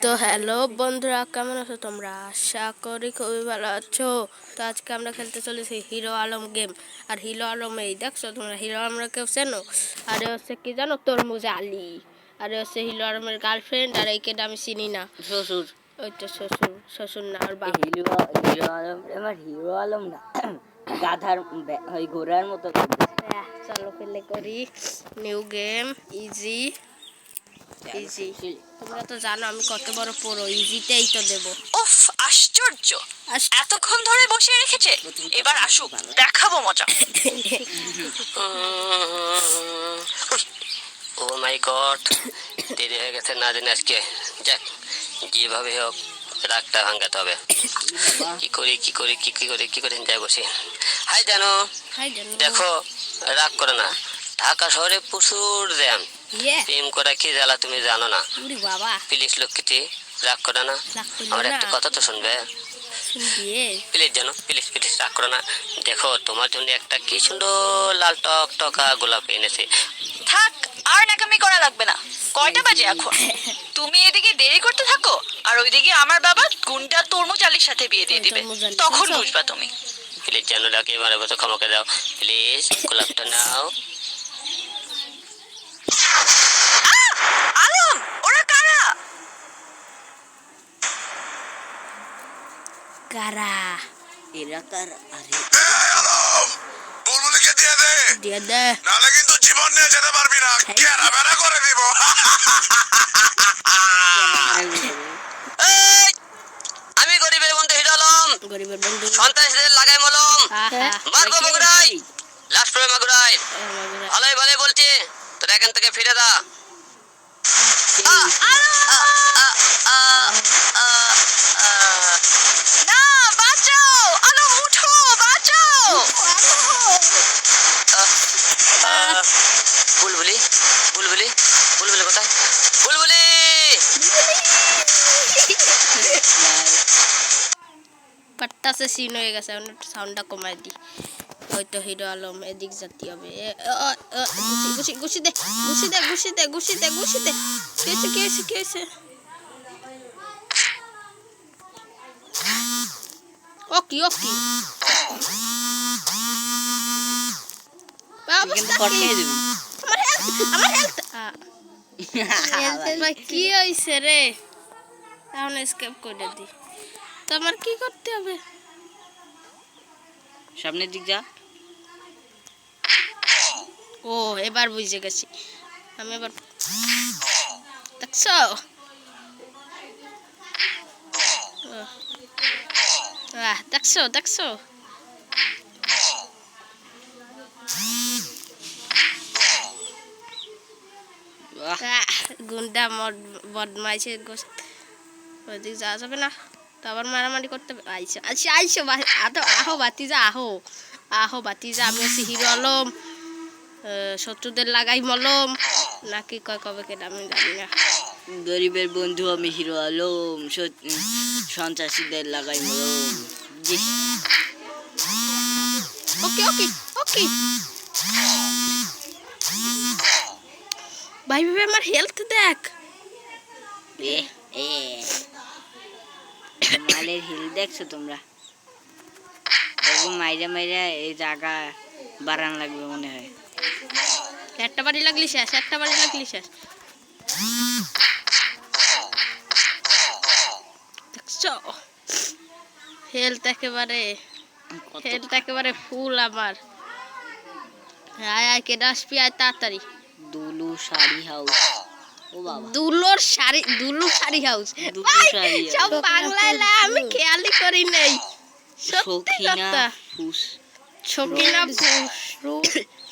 তো হ্যালো বন্ধুরা কেমন আছো তোমরা? আশা করি খুবই ভালো আছো। তো আজকে আমরা খেলতে চলেছি হিরো আলম গেম আর হিরো আলম এই দেখছ তোমরা? হিরো আলমরা কেউ চেনো? আর হচ্ছে কি জানো? তরমুজ আলী। আর হচ্ছে হিরো আলমের গার্লফ্রেন্ড আর এই কেটা আমি চিনি না। শ্বশুর। ওই তো শ্বশুর শ্বশুর না আর বাবা হিরো হিরো আলম আমার হিরো আলম না। গাধার ওই ঘোড়ার মতো। আহ, চলো খেলে করি। নিউ গেম ইজি ইজি তোমরা তো জানো আমি কত বড় পুরো ইজিতেই তো দেবো। উফ আশ্চর্য! এতক্ষণ ধরে বসে রেখেছে। এবার আসুক দেখাবো মজা। ও মাই গড দেরি হয়ে গেছে না দিন আজকে। যাক যেভাবে হোক রাগটা ভাঙাতে হবে। কি করি কি করি কি কি করি কি করে যাই বসি। হাই জানো। দেখো রাগ করো না। ঢাকা শহরে প্রচুর জ্যাম। প্রেম করা কি জ্বালা তুমি জানো না? বাবা। প্লিজ লক্ষ্মীটি রাগ করো না। আমার একটা কথা তো শুনবে। প্লিজ জানো প্লিজ প্লিজ রাগ করো না। দেখো তোমার জন্য একটা কি সুন্দর লাল টক টকা গোলাপ এনেছে। থাক আর নাকামি করা লাগবে না। কয়টা বাজে এখন? তুমি এদিকে দেরি করতে থাকো আর ওইদিকে আমার বাবা গুন্ডা তরমুজ আলীর সাথে বিয়ে দিয়ে দিবে। তখন বুঝবা তুমি। প্লিজ জানো রাখি এবারে মতো ক্ষমাকে দাও। প্লিজ গোলাপটা নাও। আলম ওরা কারা? কারা? এলাকার আরে বুলবুলিকে দিয়ে দে। দিয়ে দে। নাহলে কিন্তু জীবন নিয়ে যেতে পারবি না। ঘেরা বেড়া করে দিব। আমি গরিবের বন্ধু হিরো আলম। গরিবের বন্ধু। সন্ত্রাসীদের লাগাই মলম। মারবো বগুড়াই লাস্ট করে মাগুরাই আমাদের- ভালোই ভালোই বলছি। তোরা এখান থেকে ফিরে দা না বাঁচাও! আলম উঠো বাঁচাও! বুলবুলি বুলবুলি বুলবুলি কোথায়? বুলবুলি! কাট্টাসে সিন হয়ে গেছে সাউন্ডটা কমাই দি হয়তো হিরো আলম এদিক জাতি হবে। ঘুষি দে ঘুষি দে ঘুষি দে ঘুষি দে ঘুষি দে। কি হয়েছে কি হয়েছে কি ও কি ও কি কিন্তু অবস্থা কি? ফটকে দিবি আমার হেলথ আমার হেলথ ভাই কি হয়েছে রে? এখন স্কেপ করে দি। তো আমার কি করতে হবে? সামনের দিক যা। ও এবার বুঝে গেছি। আমি এবার দেখছ। আহ, দেখছ দেখছ? আহ, গুন্ডা মদ বদমাইছে ওইদিক যাওয়া যাবে না। তো আবার মারামারি করতে আইসো আচ্ছা আইসো বা- আতো আহো বাতিজা আহো। আহো বাতিজা আমি আছি হিরো আলম। আহ, শত্রুদের লাগাই মলম। নাকি কয় কবে কেটে আমি জানি না। গরিবের বন্ধু আমি হিরো আলম সন্ত্রাসীদের লাগাই মলম। জি। ওকে ওকে ওকে। ভাই ভাই আমার হেলথ দেখ। মালের হিল দেখছ তোমরা? এরকম মাইরা মাইরা এই জায়গা বাড়ান লাগবে মনে হয়। একটা বাড়ি লাগলি শেষ একটা বাড়ি লাগলি শেষ। হেলথ একেবারে হেলথ একেবারে ফুল আমার। আয় আয় কেটে আসবি আয় তাড়াতাড়ি। দুলু শাড়ি হাউস দুলোর শাড়ি দুলু শাড়ি হাউস সব বাংলায় না আমি খেয়ালই করি নাই। সত্যি সখিনা ফুস।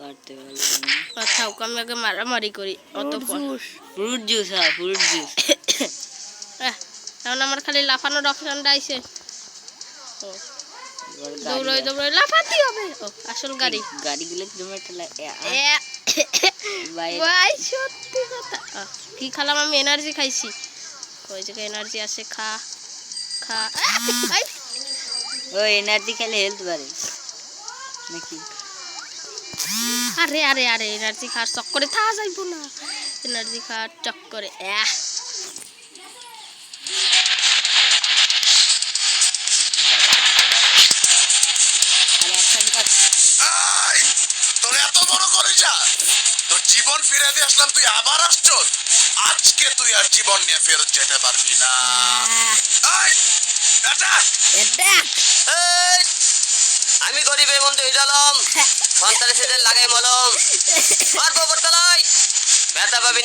পারতে পারলাম না। কথা আমি আগে মারামারি করি অত ফ্রুট জুস হ্যাঁ ফ্রুট জুস এখন আমার খালি লাফানোর অপশনটা আইছে। দৌড়ই দৌড়ই লাফাতে হবে। ও আসল গাড়ি। গাড়িগুলো কিলোমিটার লাগে ভাই সত্যি কথা। কি খালাম আমি এনার্জি খাইছি। ওই জায়গায় এনার্জি আছে খা খা। ও এনার্জি খেলে হেলথ বাড়ে। নাকি? আরে আরে আরে এনার্জি খাওয়ার চক্করে থা যাইব না। এনার্জি খাওয়ার চক্করে এহ আরে একসাথে কর। এই, তোর এত বড় করে যা। তোর জীবন ফিরে দিয়ে আসলাম তুই আবার আসছ? আজকে তুই আর জীবন নিয়ে ফেরত যেতে পারবি না। এই, এই, আমি গরিবের বন্ধু হিরালম সন্ত্রাসীদের লাগাই মলম। মারবো উপরতলায় ব্যথা পাবি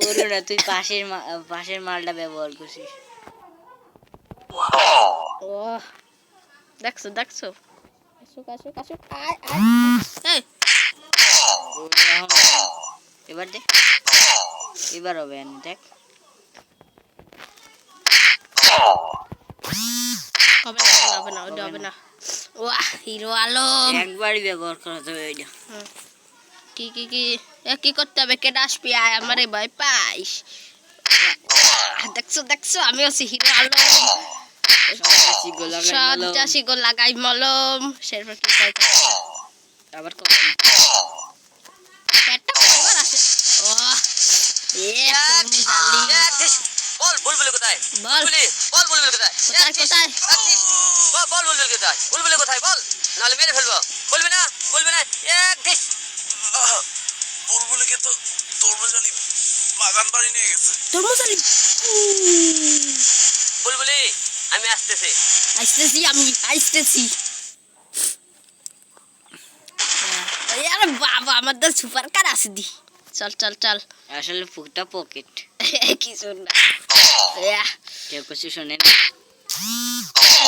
পুরো না তুই পাশের পাশের মালটা ব্যবহার করছিস। ও দেখছ দেখছ? আসুক আসুক আসুক। আয় আয়। এবার দেখ। এবার হবে আমি দেখ। হবে না হবে না হবে হবে না ওয়াহ হিরো আলম। একবারই ব্যবহার করা যাবে ওইটা কি কি কি? কি করতে হবে? কেটে আসবি আয় আমারে ভয় পাইস। দেখছ দেখছ? আমি আছি হিরো আলম। গো লাগাই মলম। সেরপর কি আবার না। পেটটা কতবার আসে ও এ তুমি জানলি এক ধিস। বল বুলবুলি বল। বল কোথায়? কোথায়, এক ধিস, কোথায়? এক ধিস। বল বল বুলবুলি কোথায়? বুলবুলি কোথায়? বল। নাহলে মেরে ফেলব। বলবি না বলবি না এক ধিস বুলবুলিকে তো তরমুজ আলী বাগান বাড়ি নিয়ে গেছে। তরমুজ আলি বুলবুলি আমি আসতেছি। আসতেছি আমি আসতেছি। আরে বাবা আমার তো সুপার কার আছে দি। চল চল চল। আসলে ফুকটা পকেট কি ইয়া, কেউ কিছু শোনে না।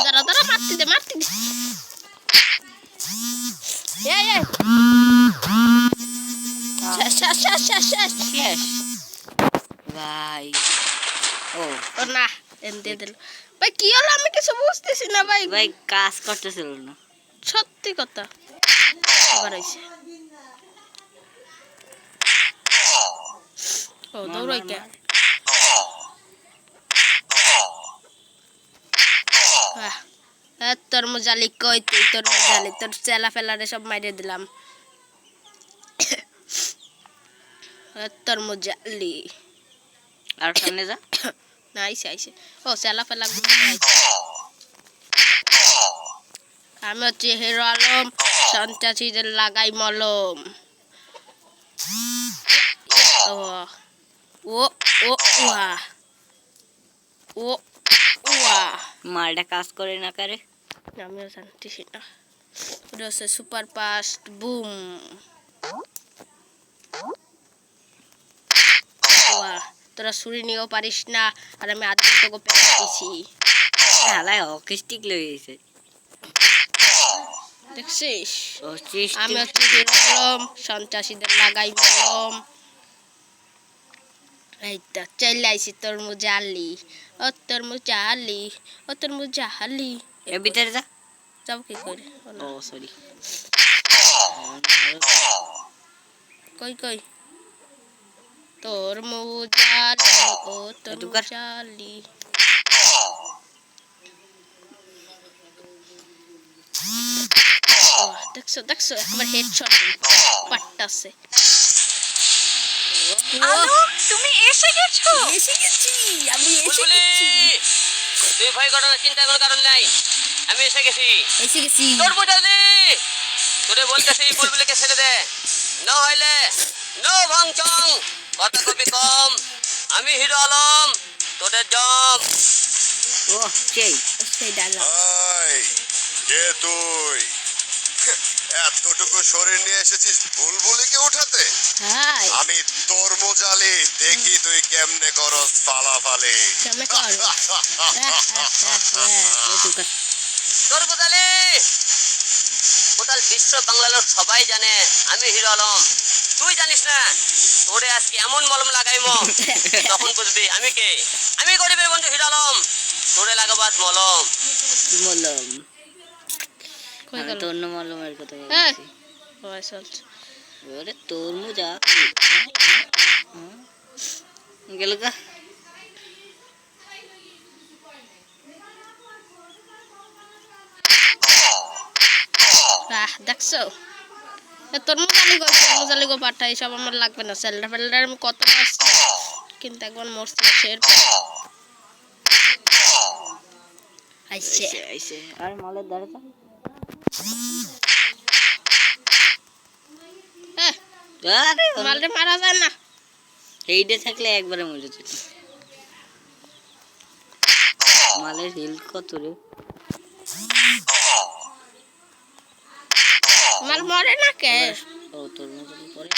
দাঁড়া দাঁড়া মারতে দে মারতে দে। এই, এই। শেষ, শেষ, শেষ, শেষ, শেষ। শেষ। ভাই। ও। ও না এমনি দিল। ভাই কি হলো? আমি কিছু বুঝতেছি না ভাই। ভাই কাজ করতেছিল না। সত্যি কথা। হয়েছে ও দৌড়াই কে আহ, আহ, তোর মজালি কই তুই? তোর মজালি তোর চেলা ফেলারে সব মাইরে দিলাম। তোর মজালি। আর সামনে যা। না আইসে আইসে ও চেলা ফেলা আমি হচ্ছে হিরো আলম সন্ত্রাসীদের লাগাই মলম। ও। ও ও উয়া ও উয়া মালটা কাজ করে না কারে? আমিও জানতেছি না। ওটা হচ্ছে সুপার ফাস্ট বুম তোরা ছুরি নিয়েও পারিস না আর আমি আদৌ তোকে হালাই অকিস্টিক লইছে দেখছিস? আমি হচ্ছে সন্ত্রাসীদের লাগাই মলম এই তো চলে আইসি তোর মুজালি ও তোর মুজালি ও তোর মুজালি এর ভিতরে যা। যাও কি করে? ও সরি কই কই? তোর মুজালি ও তোর একটু কর। মুজালি ওহ, দেখছ দেখছ? একবার হেডশট তুমি এসে গেছো? এসে গেছি আমি এসে গেছি। তুই ভয় করো না চিন্তা কোনো কারণ নাই। আমি এসে গেছি। এসে গেছি। তোর বুঝালি তোরে বলতেছি বুলবুলিকে ছেড়ে দে। না হইলে নো ভংচং কথা কবি কম আমি হিরো আলম তোদের জম। ও সেই সেই এই, কে তুই? এতটুকু শরীর নিয়ে এসেছিস বুলবুলিকে উঠাতে? আমি তরমুজ আলী দেখি তুই কেমনে করস ফালাফালি। কেমনে কর তোর কোথালে কোথাল বিশ্ব বাংলালোর সবাই জানে আমি হিরো আলম। তুই জানিস না তোরে আজকে এমন মলম লাগাইম তখন বুঝবি আমি কে? আমি গরিবের বন্ধু হিরো আলম। তোরে লাগাবাদ মলম। মলম। হয়ে গেল। হ্যাঁ। দেখছ? তরমুজ আলি পাঠা এইসব আমার লাগবে না। সেলডার ফেলডার আমি কত মারছি। কিন্তু একবার মরছি শের আইসে আইসে আর মালের দাঁড়াতাম মালটা মারা যায় না। এইটা থাকলে একবারে মরে যেত। মালের হিল কত রে? মাল মরে না কে? ও তোর মতো পরে।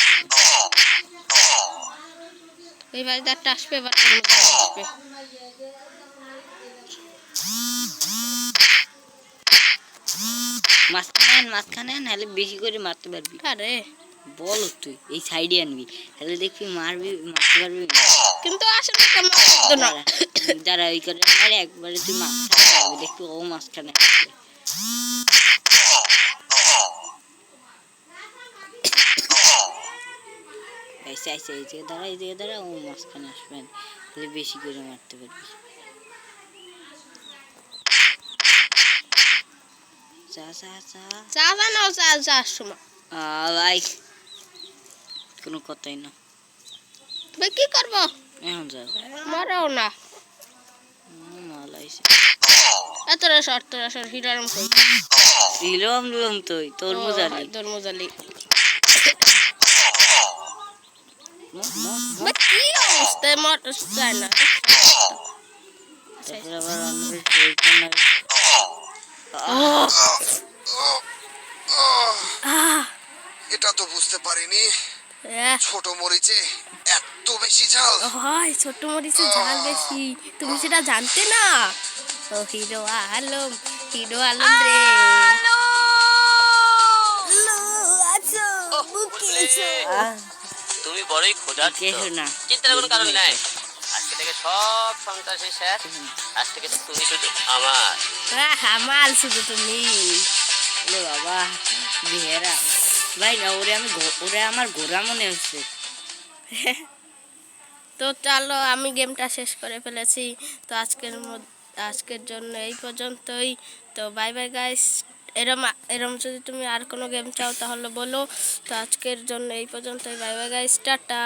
এই বাড়িতে একটা আসবে এবার আসবে। মাঝখানে আন মাঝখানে আন নাহলে বেশি করে মারতে পারবি। আরে। বল তুই এই সাইডে আনবি তাহলে দেখবি মারবি মারতে পারবি। কিন্তু আসলে কেমন না। দাঁড়া ওই করে মারে একবারে তুই মাঝখানে আসবি দেখবি ও মাঝখানে আসবে। এই যে দাঁড়া এই যে দাঁড়া ও মাঝখানে আসবেন তাহলে বেশি করে মারতে পারবি। যা যা যা। চা বানাও চা চার সময় ভাই কোনো কথাই না। তবে কি করব? এখন যা মরেও না। হুম, মাল আইসে এতটা শর্ট তোরা শর্ট হিরারম কই? দিলাম দিলাম তুই তোর তরমুজ আলি মর। বা কি অবস্থা? মর যায় না। তারপরে আবার আহ এটা তো বুঝতে পারিনি। ছোট মরিচে এত বেশি ঝাল। হয় ছোট মরিচের ঝাল বেশি। তুমি সেটা জানতে না? ও হিরো আলম হিরো আলম রে। তুমি বড়ই কে না? চিন্তার কোনো কারণ নাই। আজকে থেকে সব সন্ত্রাসী শেষ আজ থেকে তুমি শুধু আমার। মাল শুধু তুমি। ওরে বাবা, বেহেরা। ভাই না, ওরে আমি ওরে আমার ঘোরা মনে হচ্ছে। তো চলো, আমি গেমটা শেষ করে ফেলেছি। তো আজকের আজকের জন্য এই পর্যন্তই। তো বাই বাই গাইস এরম এরম যদি তুমি আর কোনো গেম চাও, তাহলে বলো। তো আজকের জন্য এই পর্যন্তই। Bye bye guys tata.